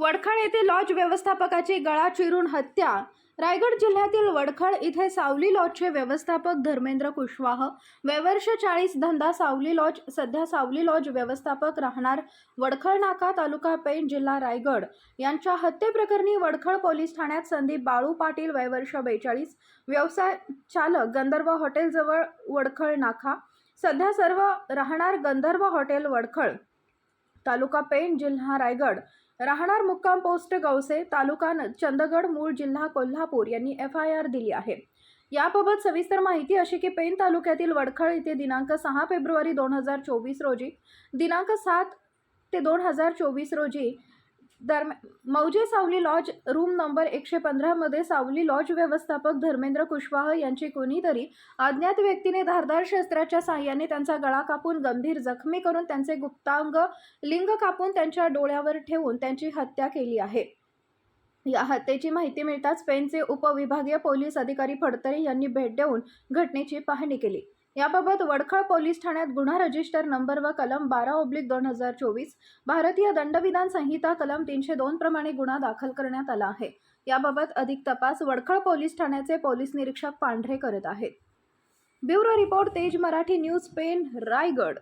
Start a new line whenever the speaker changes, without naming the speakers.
वडखळ येथे लॉज व्यवस्थापकाची गळा चिरून हत्या. रायगड जिल्ह्यातील वडखळ इथे सावली लॉजचे व्यवस्थापक धर्मेंद्र कुशवाह वयवर्ष चाळीस धंदा सावली लॉज सध्या सावली लॉज व्यवस्थापक राहणार वडखळ नाका तालुका पेण जिल्हा रायगड. यांच्या हत्येप्रकरणी वडखळ पोलीस ठाण्यात संदीप बाळू पाटील वयवर्ष बेचाळीस व्यवसाय चालक गंधर्व हॉटेलजवळ वडखळ नाका. सध्या सर्व राहणार गंधर्व हॉटेल वडखळ. तालुका पेण जिल्हा रायगड. राहणार मुक्काम पोस्ट गवसे तालुका चंदगड मूळ जिल्हा कोल्हापूर यांनी एफ आय आर दिली आहे. याबाबत सविस्तर माहिती अशी की पेण तालुक्यातील वडखळ येथे दिनांक सहा फेब्रुवारी दोन हजार चोवीस रोजी दिनांक सात ते दोन हजार चोवीस रोजी दरम्यान मौजे सावली लॉज रूम नंबर एकशे पंधरामध्ये सावली लॉज व्यवस्थापक धर्मेंद्र कुशवाह यांची कोणीतरी अज्ञात व्यक्तीने धारदार शस्त्राच्या साह्याने त्यांचा गळा कापून गंभीर जखमी करून त्यांचे गुप्तांग लिंग कापून त्यांच्या डोळ्यावर ठेवून त्यांची हत्या केली आहे. या हत्येची माहिती मिळताच पेनचे उपविभागीय पोलीस अधिकारी फडतरे यांनी भेट देऊन घटनेची पाहणी केली. याबाबत वडखळ पोलीस ठाण्यात गुन्हा रजिस्टर नंबर व कलम बारा ओब्लिक दोन हजार चोवीस भारतीय दंडविधान संहिता कलम तीनशे दोन प्रमाणे गुन्हा दाखल करण्यात आला आहे. याबाबत अधिक तपास वडखळ पोलीस ठाण्याचे पोलीस निरीक्षक पांढरे करत आहेत. ब्युरो रिपोर्ट तेज मराठी न्यूज पेन रायगड.